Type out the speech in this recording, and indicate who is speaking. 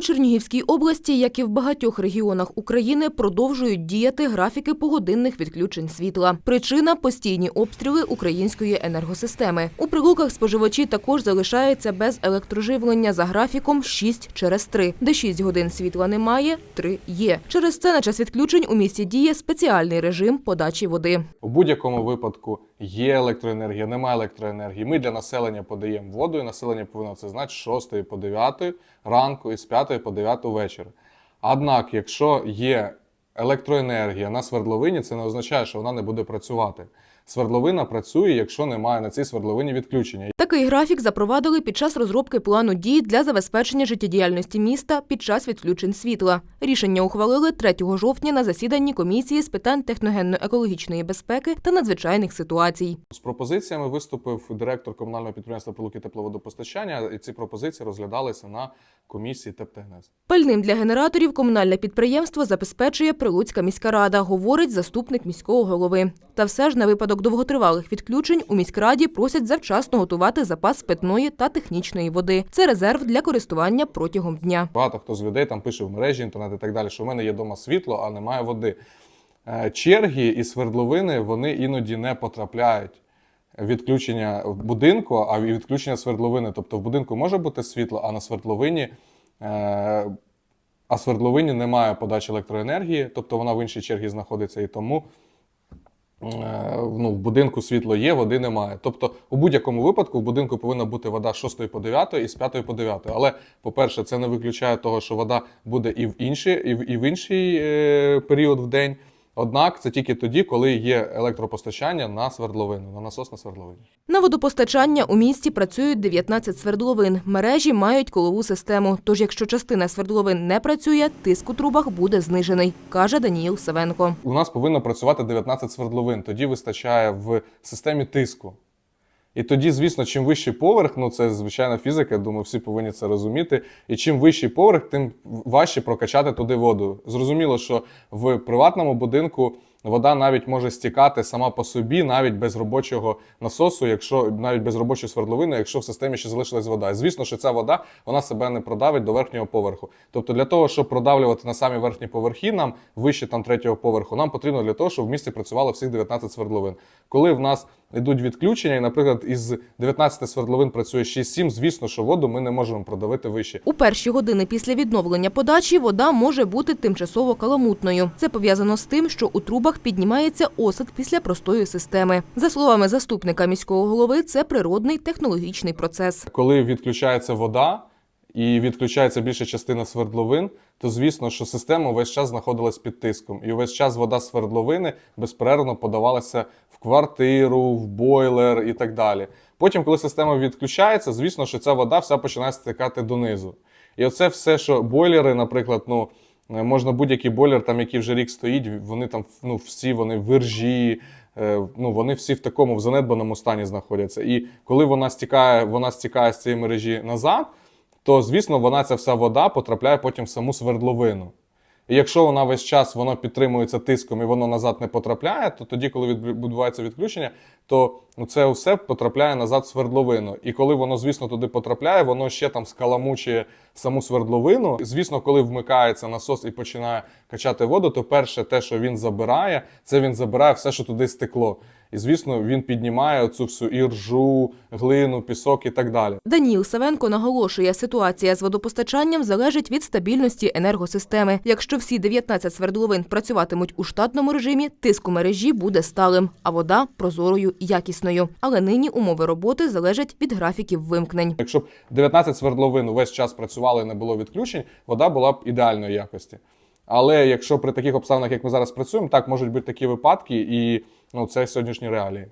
Speaker 1: Чернігівській області, як і в багатьох регіонах України, продовжують діяти графіки погодинних відключень світла. Причина постійні обстріли української енергосистеми. У прилуках споживачі також залишаються без електроживлення за графіком 6 через 3, де 6 годин світла немає, 3 є. Через це на час відключень у місті діє спеціальний режим подачі води.
Speaker 2: У будь-якому випадку є електроенергія, немає електроенергії. Ми для населення подаємо воду, і населення повинно це знати з 6 по 9 ранку і з 5 по 9 вечора. Однак, якщо є електроенергія на свердловині, це не означає, що вона не буде працювати. Свердловина працює, якщо немає на цій свердловині відключення.
Speaker 1: Такий графік запровадили під час розробки плану дій для забезпечення життєдіяльності міста під час відключень світла. Рішення ухвалили 3 жовтня на засіданні комісії з питань техногенно-екологічної безпеки та надзвичайних ситуацій.
Speaker 2: З пропозиціями виступив директор комунального підприємства Прилуки тепловодопостачання, і ці пропозиції розглядалися на комісії ТЕП-ТНС.
Speaker 1: Пальним для генераторів комунальне підприємство забезпечує Прилуцька міська рада, говорить заступник міського голови. Та все ж на випадок довготривалих відключень у міськраді просять завчасно готувати запас питної та технічної води. Це резерв для користування протягом дня.
Speaker 2: Багато хто з людей там пише в мережі інтернет і так далі, що в мене є вдома світло, а немає води. Е, Черги і свердловини вони іноді не потрапляють. Відключення будинку, а відключення свердловини. Тобто в будинку може бути світло, а на свердловині, е, а свердловині немає подачі електроенергії, тобто вона в іншій черзі знаходиться і тому. Е, Ну, в будинку світло є, води немає. Тобто, у будь-якому випадку в будинку повинна бути вода з 6 по 9 і з 5 по 9. Але, по-перше, це не виключає того, що вода буде і в інший, і в, і в інший е, період в день. Однак це тільки тоді, коли є електропостачання на свердловину, на насос на свердловині.
Speaker 1: На водопостачання у місті працюють 19 свердловин. Мережі мають колову систему. Тож, якщо частина свердловин не працює, тиск у трубах буде знижений, каже Даніїл Савенко.
Speaker 2: У нас повинно працювати 19 свердловин, тоді вистачає в системі тиску. І тоді, звісно, чим вищий поверх, ну це звичайна фізика, думаю, всі повинні це розуміти. І чим вищий поверх, тим важче прокачати туди воду. Зрозуміло, що в приватному будинку вода навіть може стікати сама по собі, навіть без робочого насосу, якщо навіть без робочої свердловини, якщо в системі ще залишилась вода. Звісно, що ця вода вона себе не продавить до верхнього поверху. Тобто, для того, щоб продавлювати на самі верхні поверхи, нам вище там третього поверху, нам потрібно для того, щоб в місті працювало всіх 19 свердловин. Коли в нас йдуть відключення, і, наприклад, із 19 свердловин працює 6-7, звісно, що воду ми не можемо продавити вище.
Speaker 1: У перші години після відновлення подачі вода може бути тимчасово каламутною. Це пов'язано з тим, що у трубах піднімається осад після простої системи. За словами заступника міського голови, це природний технологічний процес.
Speaker 2: Коли відключається вода і відключається більша частина свердловин, то звісно, що система весь час знаходилась під тиском, і весь час вода свердловини безперервно подавалася в квартиру, в бойлер і так далі. Потім, коли система відключається, звісно, що ця вода вся починає стикати донизу. І оце все, що бойлери, наприклад, ну. е, Можна будь-який бойлер, там, який вже рік стоїть, вони там ну, всі вони виржі, е, ну, вони всі в такому в занедбаному стані знаходяться. І коли вона стікає, вона стікає з цієї мережі назад, то звісно вона ця вся вода потрапляє потім в саму свердловину. І якщо вона весь час воно підтримується тиском і воно назад не потрапляє, то тоді, коли відбувається відключення, то це все потрапляє назад в свердловину. І коли воно, звісно, туди потрапляє, воно ще там скаламучує саму свердловину. І, Звісно, коли вмикається насос і починає качати воду, то перше те, що він забирає, це він забирає все, що туди стекло. І звісно, він піднімає цю всю іржу, глину, пісок і так далі.
Speaker 1: Даніл Савенко наголошує, ситуація з водопостачанням залежить від стабільності енергосистеми. Якщо всі 19 свердловин працюватимуть у штатному режимі, тиск у мережі буде сталим, а вода прозорою і якісною. Але нині умови роботи залежать від графіків вимкнень.
Speaker 2: Якщо б 19 свердловин увесь час працювали і не було відключень, вода була б ідеальної якості. Але якщо при таких обставинах, як ми зараз працюємо, так можуть бути такі випадки, і ну це сьогоднішні реалії.